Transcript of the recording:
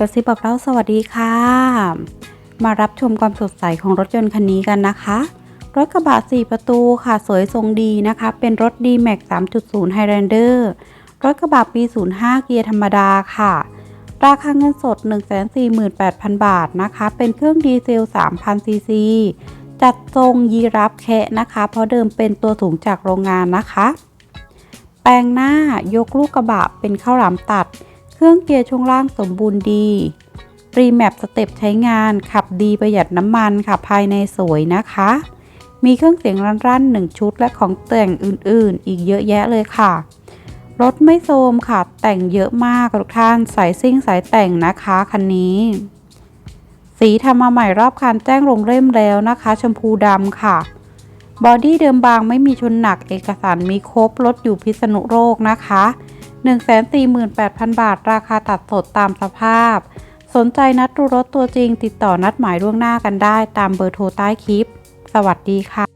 กระซิบบอกเราสวัสดีค่ะ มารับชมความสดใสของรถยนต์คันนี้กันนะคะ รถกระบะ 4 ประตูค่ะสวยทรงดีนะคะ เป็นรถ D-Max 3.0 Highlander รถกระบะปี 05 เกียร์ธรรมดาค่ะ ราคาเงินสด 148,000 บาทนะคะ เป็นเครื่องดีเซล 3,000 ซีซี จัดทรงยีรับแคะนะคะ เพราะเดิมเป็นตัวถุงจากโรงงานนะคะ แปลงหน้ายกลูกกระบะเป็นข้าวหลามตัด เครื่องเกียร์ช่วงล่างสมบูรณ์ดี รีแมปสเต็ปใช้งานขับดีประหยัดน้ำมันค่ะภายในสวยนะคะ มีเครื่องเสียงรั่นๆหนึ่งชุดและของแต่งอื่นๆ อีกเยอะแยะเลยค่ะ รถไม่โทรมค่ะ แต่งเยอะมากทุกท่านสายซิ่งสายแต่งนะคะคันนี้ สีทำมาใหม่รอบคันแจ้งลงเล่มแล้วนะคะ ชมพูดำค่ะบอดี้เดิมบางไม่มีชนหนักเอกสารมีครบรถอยู่พิษณุโลกนะคะ 148,000 บาท ราคาตัดสดตามสภาพ สนใจนัดดูรถตัวจริง ติดต่อนัดหมายล่วงหน้ากันได้ตามเบอร์โทรใต้คลิป สวัสดีค่ะ